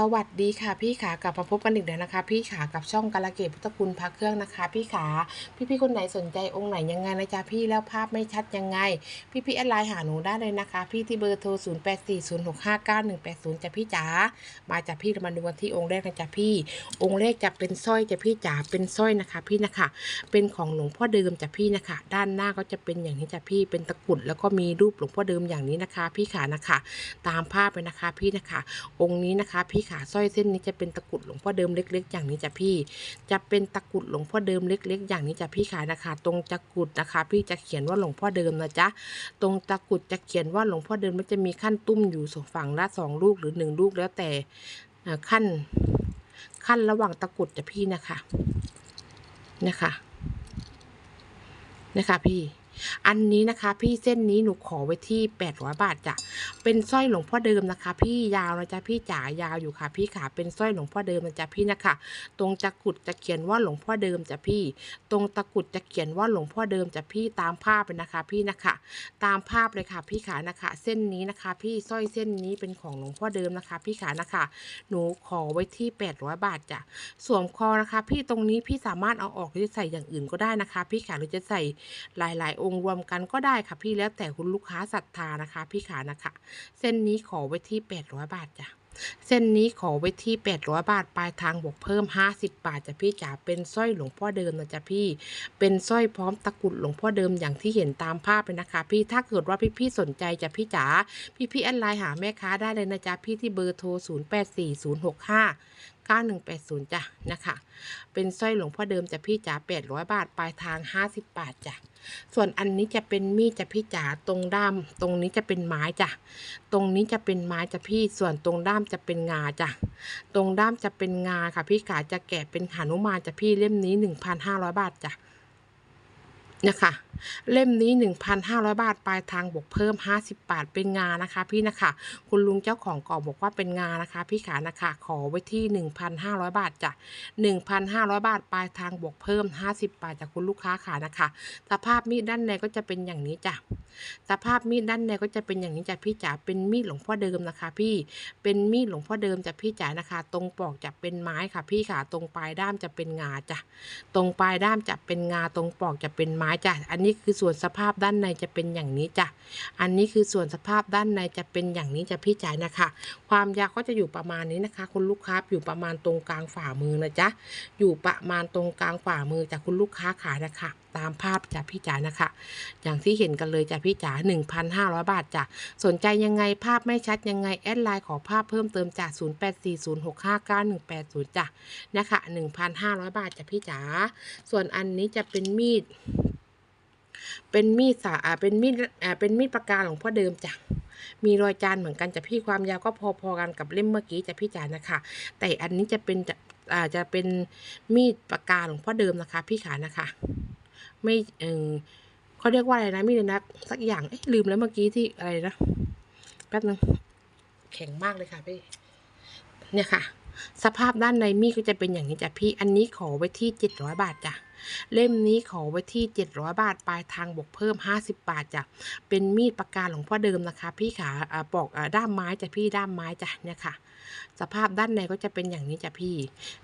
สวัสดีค่ะพี่ขากลับมาพบกันอีกแล้วนะคะ พี่ขากับช่องกาลเกตพุทธคุณพระเครื่องนะคะ พี่ขาพี่พี่ๆคนไหนสนใจองค์ไหนยังไงนะจ๊ะพี่แล้วภาพไม่ชัดยังไง พี่พี่ๆแอดไลน์หาหนูได้เลยนะคะ พี่ที่เบอร์โทร 0 8 4 0 6 5 9 1 8 0จ้ะพี่จ๋ามาจากพี่เรามาดูกันที่องค์แรกนะจ๊ะพี่ องค์แรกจะเป็นสร้อยจ้ะพี่จ๋าเป็นสร้อยนะคะ พี่นะคะ เป็นของหลวงพ่อเดิมจ้ะพี่นะคะ ด้านหน้าก็จะเป็นอย่างนี้จ้ะพี่เป็นตะกรุดแล้วก็มีรูปหลวงพ่อเดิมอย่างนี้นะคะ พี่ขานะคะ ตามภาพไปนะคะ พี่นะคะ องค์นี้นะคะพี่ขาสร้อยเส้นนี้จะเป็นตะกุดหลวงพ่อเดิมเล็ก ๆ อย่างนี้จ้ะพี่ จะเป็นตะกุดหลวงพ่อเดิมเล็ก ๆ อย่างนี้จ้ะพี่ขานะคะ ตรงตะกุดนะคะ พี่จะเขียนว่าหลวงพ่อเดิมนะจ๊ะตรงตะกุดจะเขียนว่าหลวงพ่อเดิมมันจะมีขั้นตุ้มอยู่สองฝั่งละสองลูกหรือหนึ่งลูกแล้วแต่ขั้นขั้นระหว่างตะกุดจ้ะพี่นะคะนะคะนะคะพี่ อันนี้นะคะ พี่เส้นนี้หนูขอไว้ที่ 800 บาทจ้ะ เป็นสร้อยหลวงพ่อเดิมนะคะ พี่ยาวนะจ๊ะพี่จ๋ายาวอยู่ค่ะ พี่ขาเป็นสร้อยหลวงพ่อเดิมนะจ๊ะพี่นะคะ ตรงตะกุดจะเขียนว่าหลวงพ่อเดิมจ้ะพี่ ตรงตะกุดจะเขียนว่าหลวงพ่อเดิมจ้ะพี่ตามภาพเลยนะคะ พี่นะคะ ตามภาพเลยค่ะ พี่ขานะคะ เส้นนี้นะคะ พี่สร้อยเส้นนี้เป็นของหลวงพ่อเดิมนะคะ พี่ขานะคะ หนูขอไว้ที่ 800 บาทจ้ะสวมคอนะคะ พี่ตรงนี้พี่สามารถเอาออกหรือจะใส่อย่างอื่นก็ได้นะคะ พี่ขาหรือจะใส่หลายๆองค์รวมกันก็ได้ค่ะพี่แล้วแต่คุณลูกค้าศรัทธานะคะ พี่ขานะคะ เส้นนี้ขอไว้ที่ 800 บาทจ้ะเส้นนี้ขอไว้ที่ 800 บาท ปลายทางบวกเพิ่ม 50 บาทจ้ะพี่จ๋า เป็นสร้อยหลวงพ่อเดิมนะจ๊ะพี่ เป็นสร้อยพร้อมตะกรุดหลวงพ่อเดิมอย่างที่เห็นตามภาพเลยนะคะ พี่ ถ้าเกิดว่าพี่ๆสนใจจ้ะพี่จ๋า พี่ๆแอดไลน์หาแม่ค้าได้เลยนะจ๊ะพี่ที่เบอร์โทร 084065 9180จ้ะนะคะ เป็นสร้อยหลวงพ่อเดิมจะพี่จ๋า800 บาท ปลายทาง 50 บาทจ้ะ ส่วนอันนี้จะเป็นมีดจะพี่จ๋าตรงด้าม ตรงนี้จะเป็นไม้จ้ะ ตรงนี้จะเป็นไม้จะพี่ ส่วนตรงด้ามจะเป็นงาจ้ะ ตรงด้ามจะเป็นงาค่ะพี่ขาจะแกะเป็นหานุมานจะพี่เล่มนี้ 1,500 บาทจ้ะ นะคะ เล่มนี้ 1,500 บาท ปลายทางบวกเพิ่ม 50 บาท เป็นงานะคะ พี่นะคะ คุณลุงเจ้าของกล่องบอกว่าเป็นงานะคะ พี่ขานะคะ ขอไว้ที่ 1,500 บาทจ้ะ1,500 บาท ปลายทางบวกเพิ่ม 50 บาทจากคุณลูกค้าขานะคะ สภาพมีดด้านในก็จะเป็นอย่างนี้จ้ะ สภาพมีดด้านในก็จะเป็นอย่างนี้จ้ะพี่จ๋า เป็นมีดหลวงพ่อเดิมนะคะ พี่ เป็นมีดหลวงพ่อเดิมจ้ะพี่จ๋านะคะ ตรงปลอกจะเป็นไม้ค่ะ พี่ค่ะตรงปลายด้ามจะเป็นงาจ้ะ ตรงปลายด้ามจะเป็นงา ตรงปลอกจะเป็นไม้จ้ะ อันนี้คือส่วนสภาพด้านในจะเป็นอย่างนี้จ้ะ อันนี้คือส่วนสภาพด้านในจะเป็นอย่างนี้จ้ะพี่จ๋านะคะ ความยาวก็จะอยู่ประมาณนี้นะคะ คุณลูกค้าอยู่ประมาณตรงกลางฝ่ามือนะจ๊ะ อยู่ประมาณตรงกลางฝ่ามือจากคุณลูกค้าขานะคะตามภาพจ้ะพี่จ๋านะคะ อย่างที่เห็นกันเลยจ้ะพี่จ๋า1,500 บาทจ้ะ สนใจยังไงภาพไม่ชัดยังไง แอดไลน์ขอภาพเพิ่มเติมจาก0840659180จ้ะนะคะ1,500 บาทจ้ะพี่จ๋า ส่วนอันนี้จะเป็นมีด เป็นมีดสาอ่าเป็นมีดอ่าเป็นมีดปากกาหลวงพ่อเดิมจ้ะมีรอยจานเหมือนกันจ้ะพี่ความยาวก็พอๆกันกับเล่มเมื่อกี้จ้ะพี่จ๋านะคะ แต่อันนี้จะเป็นจะอ่าจะเป็นมีดปากกาหลวงพ่อเดิมนะคะ พี่ขานะคะ ไม่เออเขาเรียกว่าอะไรนะมีดนะสักอย่างเอ๊ะลืมแล้วเมื่อกี้ที่อะไรนะแป๊บนึงแข็งมากเลยค่ะพี่เนี่ยค่ะ สภาพด้านในมีดก็จะเป็นอย่างนี้จ้ะพี่อันนี้ขอไว้ที่เจ็ดร้อยบาทจ้ะ เล่มนี้ขอไว้ที่ 700 บาท ปลายทางบวกเพิ่ม 50 บาทจ้ะ เป็นมีดปากกาหลวงพ่อเดิมนะคะ พี่ขาอ่าปอกอ่าด้ามไม้จ้ะพี่ด้ามไม้จ้ะเนี่ยค่ะ สภาพด้านในก็จะเป็นอย่างนี้จ้ะพี่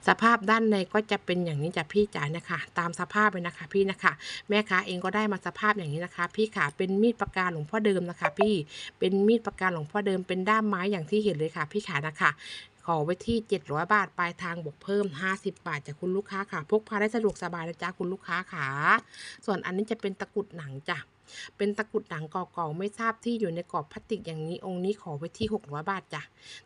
สภาพด้านในก็จะเป็นอย่างนี้จ้ะพี่จ๋านะคะตามสภาพเลยนะคะพี่นะคะ แม่ค้าเองก็ได้มาสภาพอย่างนี้นะคะ พี่ขาเป็นมีดปากกาหลวงพ่อเดิมนะคะ พี่เป็นมีดปากกาหลวงพ่อเดิมเป็นด้ามไม้อย่างที่เห็นเลยค่ะ พี่ขานะคะ ขอไว้ที่ 700 บาท ปลายทางบวกเพิ่ม 50 บาทจากคุณลูกค้าค่ะ พกพาได้สะดวกสบายนะจ๊ะคุณลูกค้าค่ะ ส่วนอันนี้จะเป็นตะกุดหนังจ้ะ เป็นตะกรุดหนังเก่าๆไม่ทราบที่อยู่ในกรอบพลาสติกอย่างนี้องค์นี้ขอไว้ที่ 600 บาทจ้ะ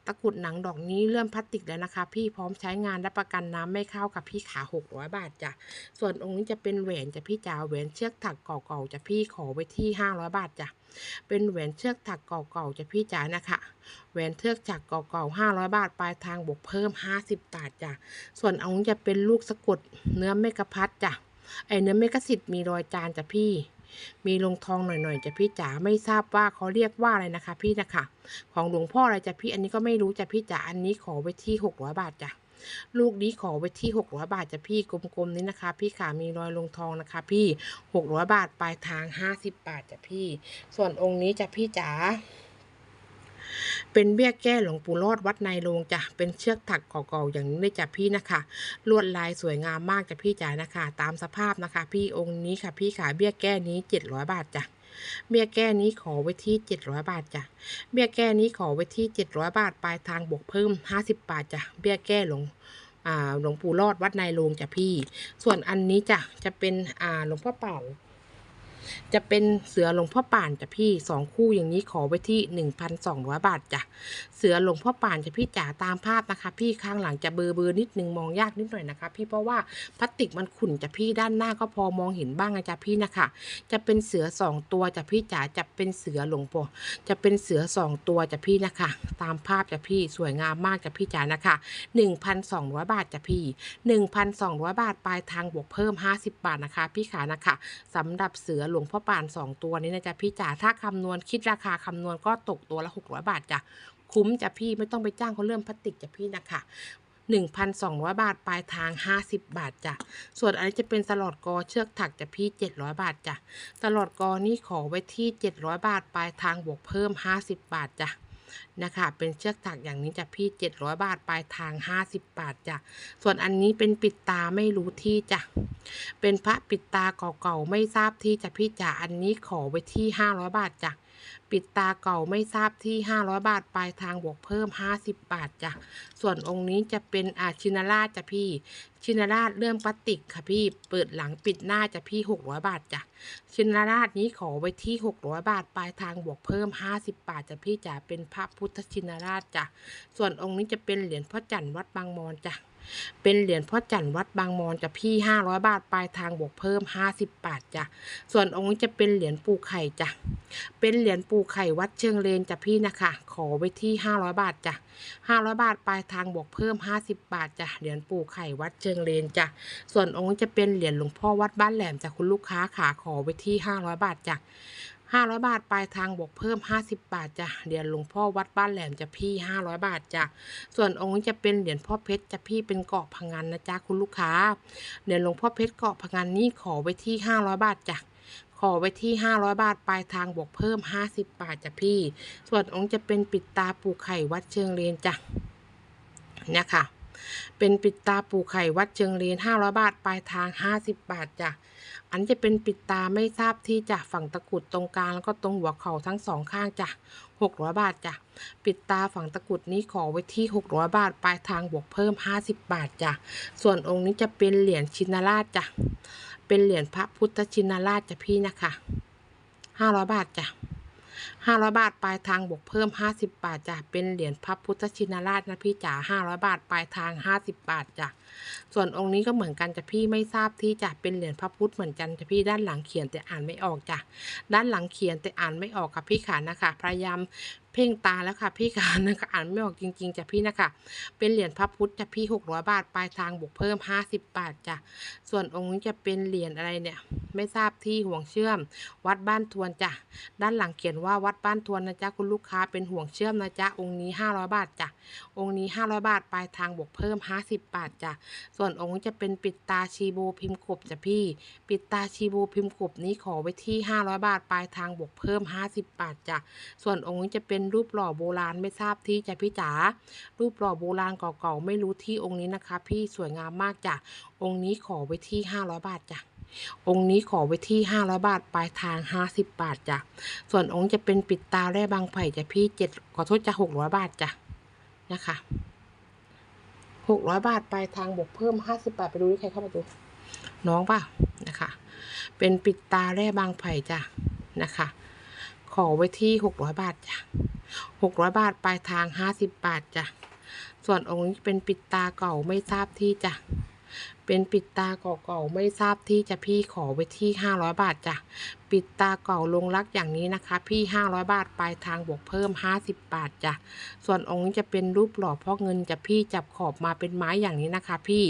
ตะกรุดหนังดอกนี้เลื่อมพลาสติกแล้วนะคะ พี่พร้อมใช้งานและประกันน้ำไม่เข้ากับพี่ขา600 บาทจ้ะส่วนองค์นี้จะเป็นแหวนจะพี่จ๋าแหวนเชือกถักเก่าๆจะพี่ขอไว้ที่ 500 บาทจ้ะเป็นแหวนเชือกถักเก่าๆจะพี่จ๋านะคะแหวนเทือกจากเก่าๆ500 บาทปลายทางบวกเพิ่ม 50 บาทจ้ะส่วนอันนี้จะเป็นลูกสะกดเนื้อเมกะพัดจ้ะไอเนื้อเมกะสิทธิ์มีรอยจานจ้ะพี่ มีลงทองหน่อยๆจ้ะพี่จ๋าไม่ทราบว่าเขาเรียกว่าอะไรนะคะ พี่นะคะ ของหลวงพ่ออะไรจ้ะพี่อันนี้ก็ไม่รู้จ้ะพี่จ๋าอันนี้ขอไว้ที่หกร้อยบาทจ้ะลูกนี้ขอไว้ที่ 600 บาทจ้ะพี่กลมๆนี้นะคะ พี่ขามีรอยลงทองนะคะ พี่ 600 บาทปลายทาง 50 บาทจ้ะพี่ ส่วนองค์นี้จ้ะพี่จ๋า เป็นเบี้ยแก้หลวงปู่รอดวัดในโรงจ้ะเป็นเชือกถักเก่าๆอย่างนี้เลยจ้ะพี่นะคะ ลวดลายสวยงามมากจ้ะพี่จ๋านะคะ ตามสภาพนะคะ พี่องค์นี้ค่ะพี่ขาเบี้ยแก้นี้700บาทจ้ะเบี้ยแก้นี้ขอไว้ที่700บาทจ้ะ เบี้ยแก้นี้ขอไว้ที่700บาทปลายทางบวกเพิ่ม50บาทจ้ะ เบี้ยแก้หลวงหลวงปู่รอดวัดในโรงจ้ะพี่ ส่วนอันนี้จ้ะจะเป็นหลวงพ่อเป่า จะเป็นเสือหลวงพ่อป่านจ้ะพี่สองคู่อย่างนี้ขอไว้ที่หนึ่งพันสองร้อยบาทจ้ะเสือหลวงพ่อป่านจ้ะพี่จ๋าตามภาพนะคะ พี่ข้างหลังจะเบลอเบอร์นิดนึงมองยากนิดหน่อยนะคะ พี่เพราะว่าพลาสติกมันขุ่นจ้ะพี่ด้านหน้าก็พอมองเห็นบ้างนะจ้ะพี่นะคะ จะเป็นเสือสองตัวจ้ะพี่จ๋าจะเป็นเสือหลวงพ่อจะเป็นเสือสองตัวจ้ะพี่นะคะ ตามภาพจ้ะพี่สวยงามมากจ้ะพี่จ๋านะคะหนึ่งพันสองร้อยบาทจ้ะพี่หนึ่งพันสองร้อยบาทปลายทางบวกเพิ่มห้าสิบบาทนะคะ พี่ขานะคะสำหรับเสือหลลวงพ่อปานสองตัวนี้นะจ๊ะพี่จ๋าถ้าคำนวณคิดราคาคำนวณก็ตกตัวละหกร้อยบาทจ้ะคุ้มจ้ะพี่ไม่ต้องไปจ้างเขาเริ่มพลาสติกจ้ะพี่นะคะหนึ่งพันสองร้อยบาท ปลายทางห้าสิบบาทจ้ะ ส่วนอันนี้จะเป็นสลอดกอเชือกถักจ้ะพี่เจ็ดร้อยบาทจ้ะ สลอดกอนี่ขอไว้ที่เจ็ดร้อยบาท ปลายทางบวกเพิ่มห้าสิบบาทจ้ะ นะคะ เป็นเชือกถักอย่างนี้จะพี่เจ็ดร้อยบาทปลายทางห้าสิบบาทจ้ะส่วนอันนี้เป็นปิดตาไม่รู้ที่จ้ะเป็นพระปิดตาเก่าๆไม่ทราบที่จะพี่จ๋าอันนี้ขอไว้ที่ 500 บาทจ้ะ ปิดตาเก่าไม่ทราบที่ 500 บาท ปลายทางบวกเพิ่ม 50 บาทจ้ะ ส่วนองค์นี้จะเป็นอาชินาราชจ้ะพี่ ชินาราชเรื่องพลาสติกค่ะพี่ เปิดหลังปิดหน้าจะพี่ 600 บาทจ้ะ ชินาราชนี้ขอไว้ที่ 600 บาท ปลายทางบวกเพิ่ม 50 บาทจ้ะพี่จ๋า เป็นพระพุทธชินาราชจ้ะ ส่วนองค์นี้จะเป็นเหรียญพ่อจันทร์วัดบางมอนจ้ะ เป็นเหรียญพ่อจันทร์วัดบางมอนจะพี่500บาทปลายทางบวกเพิ่ม50บบาทจ้ะส่วนองค์จะเป็นเหรียญปูไข่จ้ะเป็นเหรียญปูไข่วัดเชิงเลนจ้ะพี่นะคะ ขอไว้ที่500บาทจ้ะ500บาทปลายทางบวกเพิ่ม50บบาทจ้ะเหรียญปูไข่วัดเชิงเลนจ้ะส่วนองค์จะเป็นเหรียญหลวงพ่อวัดบ้านแหลมจ้ะคุณลูกค้าขาขอไว้ที่500บาทจ้ะ 500 บาท ปลายทางบวกเพิ่ม 50 บาทจ้ะเหรียญหลวงพ่อวัดบ้านแหลมจะพี่ 500 บาทจ้ะส่วนองค์นี้จะเป็นเหรียญพ่อเพชรจะพี่เป็นเกาะพังงานนะจ๊ะคุณลูกค้าเหรียญหลวงพ่อเพชรเกาะพังงานนี่ขอไว้ที่ 500 บาทจ้ะขอไว้ที่ 500 บาท ปลายทางบวกเพิ่ม 50 บาทจ้ะพี่ ส่วนองค์จะเป็นปิดตาปูไข่วัดเชิงเลนจ้ะเนี่ยค่ะ เป็นปิดตาปูไข่วัดเชิงเลน500 บาท ปลายทาง 50 บาทจ้ะ อันจะเป็นปิดตาไม่ทราบที่จะฝั่งตะกุดตรงกลางแล้วก็ตรงหัวเข่าทั้งสองข้างจ้ะ 600 บาทจ้ะ ปิดตาฝั่งตะกุดนี้ขอไว้ที่ 600 บาท ปลายทางบวกเพิ่ม 50 บาทจ้ะ ส่วนองค์นี้จะเป็นเหรียญชินราชจ้ะ เป็นเหรียญพระพุทธชินราชจ้ะพี่นะคะ 500 บาทจ้ะ 500 บาทปลายทางบวกเพิ่ม 50 บาทจ้ะเป็นเหรียญพระพุทธชินราชนะพี่จ๋า500 บาทปลายทาง 50 บาทจ้ะส่วนองค์นี้ก็เหมือนกันจ้ะพี่ไม่ทราบที่จะเป็นเหรียญพระพุทธเหมือนกันจ้ะพี่ด้านหลังเขียนแต่อ่านไม่ออกจ้ะด้านหลังเขียนแต่อ่านไม่ออกค่ะพี่ขานะคะพยายาม เพ่งตาแล้วค่ะ พี่ขานะคะอ่านไม่ออกจริง ๆจ้ะพี่นะคะ เป็นเหรียญพระพุทธจ้ะพี่600บาทปลายทางบวกเพิ่ม50บบาทจ้ะส่วนองค์นี้จะเป็นเหรียญอะไรเนี่ย ไม่ทราบที่ห่วงเชื่อม วัดบ้านทวนจ้ะด้านหลังเขียนว่าวัดบ้านทวนนะจ๊ะคุณลูกค้าเป็นห่วงเชื่อมนะจ๊ะองค์นี้500บาทจ้ะองค์นี้500บาทปลายทางบวกเพิ่ม50บบาทจ้ะส่วนองค์จะเป็นปิดตาชีโบพิมพ์กบจ้ะพี่ ปิดตาชีโบพิมพ์กบนี้ขอไว้ที่500บาทปลายทางบวกเพิ่ม50บาทจ้ะส่วนองค์นี้จะเป็นรูปหล่อโบราณไม่ทราบที่จ้ะพี่จ๋ารูปหล่อโบราณเก่าๆไม่รู้ที่องค์นี้นะคะ พี่สวยงามมากจ้ะองค์นี้ขอไว้ที่ 500 บาทจ้ะองค์นี้ขอไว้ที่ 500 บาท ปลายทาง 50 บาทจ้ะ ส่วนองค์จะเป็นปิดตาแร่บางไผ่จ้ะพี่เจ็ดขอโทษจ้ะ600 บาทจ้ะ นะคะ 600 บาท ปลายทางบวกเพิ่ม 50 บาท ไปดูที่ใครเข้ามาดู น้องป่ะ นะคะ เป็นปิดตาแร่บางไผ่จ้ะ นะคะ ขอไว้ที่600บาทจ้ะ600บาทปลายทาง50บาทจ้ะส่วนองค์นี้เป็นปิดตาเก่าไม่ทราบที่จ้ะเป็นปิดตาเก่าๆไม่ทราบที่จะพี่ขอไว้ที่500บาทจ้ะปิดตาเก่าลงรักอย่างนี้นะคะ พี่ 500 บาทปลายทางบวกเพิ่ม 50 บาทจ้ะส่วนองค์นี้จะเป็นรูปหล่อพ่อเงินจะพี่จับขอบมาเป็นไม้อย่างนี้นะคะ พี่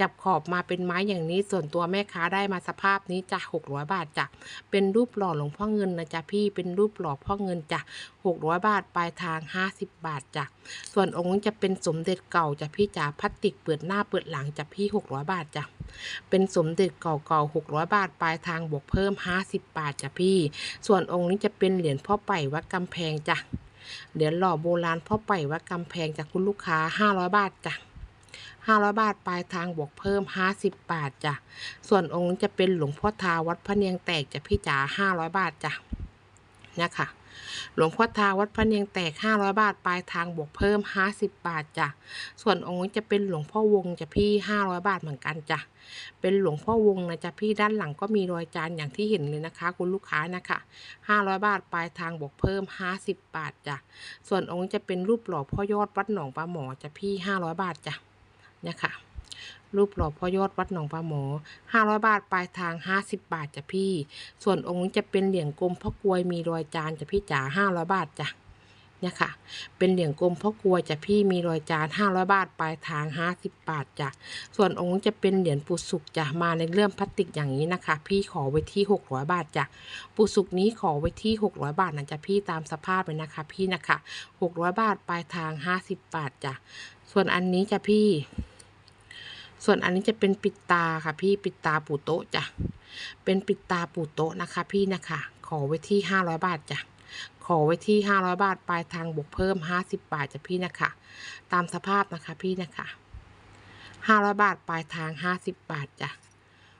จับขอบมาเป็นไม้อย่างนี้ ส่วนตัวแม่ค้าได้มาสภาพนี้จ้ะ600 บาทจ้ะเป็นรูปหล่อหลวงพ่อเงินนะจ๊ะพี่เป็นรูปหล่อพ่อเงินจ้ะ600 บาทปลายทาง 50 บาทจ้ะส่วนองค์นี้จะเป็นสมเด็จเก่าจ้ะพี่จ๋าพลาสติกเปิดหน้าเปิดหลังจ้ะพี่ 600 บาทจ้ะ เป็นสมเด็จเก่าๆ600 บาท ปลายทางบวกเพิ่ม 50 บาทจ้ะพี่ ส่วนองค์นี้จะเป็นเหรียญพ่อไป่วัดกำแพงจ้ะ เหรียญหล่อโบราณพ่อไปวัดกำแพงจากคุณลูกค้า 500 บาทจ้ะ500 บาท ปลายทางบวกเพิ่ม 50 บาทจ้ะ ส่วนองค์นี้จะเป็นหลวงพ่อทาวัดพระเนียงแตกจ้ะพี่จ๋า500 บาทจ้ะ นะคะหลวงพ่อทาวัดพระเนียงแตก 500 บาท ปลายทางบวกเพิ่ม 50 บาทจ้ะ ส่วนองค์นี้จะเป็นหลวงพ่อวงจะพี่ 500 บาทเหมือนกันจ้ะ เป็นหลวงพ่อวงนะจ๊ะพี่ด้านหลังก็มีรอยจานอย่างที่เห็นเลยนะคะ คุณลูกค้านะคะ 500 บาท ปลายทางบวกเพิ่ม 50 บาทจ้ะ ส่วนองค์จะเป็นรูปหล่อพ่อยอดวัดหนองปลาหมอจะพี่ 500 บาทจ้ะ เนี่ยค่ะ รูปหล่อพ่อยอดวัดหนองปลาหมอ 500 บาทปลายทาง 50 บาทจ้ะพี่ ส่วนองค์นี้จะเป็นเหรียญกลมพ่อกลวยมีรอยจานจ้ะพี่จ๋า500 บาทจ้ะเนี่ยค่ะ เป็นเหรียญกลมพ่อกลวยจ้ะพี่มีรอยจาน500บาทปลายทาง50บาทจ้ะ ส่วนองค์จะเป็นเหรียญปูสุกจ้ะ มาในเรื่องพลาสติกอย่างนี้นะคะ พี่ขอไว้ที่600บาทจ้ะ ปูสุกนี้ขอไว้ที่600บาทนะจ๊ะพี่ตามสภาพเลยนะคะ พี่นะคะ600บาทปลายทาง50บาทจ้ะ ส่วนอันนี้จ้ะพี่ ส่วนอันนี้จะเป็นปิดตาค่ะพี่ปิดตาปูโต๊ะจ้ะ เป็นปิดตาปูโต๊ะนะคะ พี่นะคะ ขอไว้ที่500บาทจ้ะ ขอไว้ที่500บาทปลายทางบวกเพิ่ม50บาทจ้ะพี่นะคะ ตามสภาพนะคะพี่นะคะห้าร้อยบาทปลายทางห้าสิบบาทจ้ะ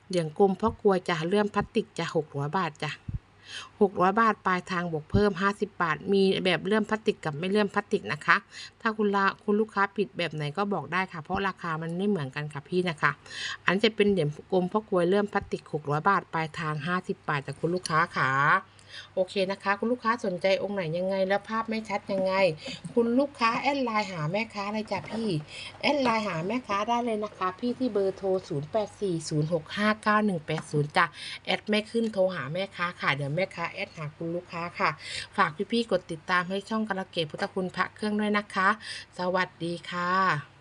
เหรียญกลมเพราะกลัวจะเลื่อมพลาสติกจะหกร้อยบาทจ้ะ หกร้อยบาท ปลายทางบวกเพิ่มห้าสิบบาท มีแบบเลื่อมพลาสติกกับไม่เลื่อมพลาสติกนะคะ ถ้าคุณละคุณลูกค้าผิดแบบไหนก็บอกได้ค่ะ เพราะราคามันไม่เหมือนกันค่ะพี่นะคะ อันจะเป็นเหรียญกลมเพราะกลวยเลื่อมพลาสติกหกร้อยบาท ปลายทางห้าสิบบาทจากคุณลูกค้าค่ะ โอเคนะคะ คุณลูกค้าสนใจองค์ไหนยังไง แล้วภาพไม่ชัดยังไง คุณลูกค้าแอดไลน์หาแม่ค้าเลยจ้ะพี่แอดไลน์หาแม่ค้าได้เลยนะคะ พี่ที่เบอร์โทร 0840659180จ้ะแอดไม่ขึ้นโทรหาแม่ค้าค่ะเดี๋ยวแม่ค้าแอดหาคุณลูกค้าค่ะ ฝากพี่ๆกดติดตามให้ช่องกระเกตพุทธคุณพระเครื่องด้วยนะคะ สวัสดีค่ะ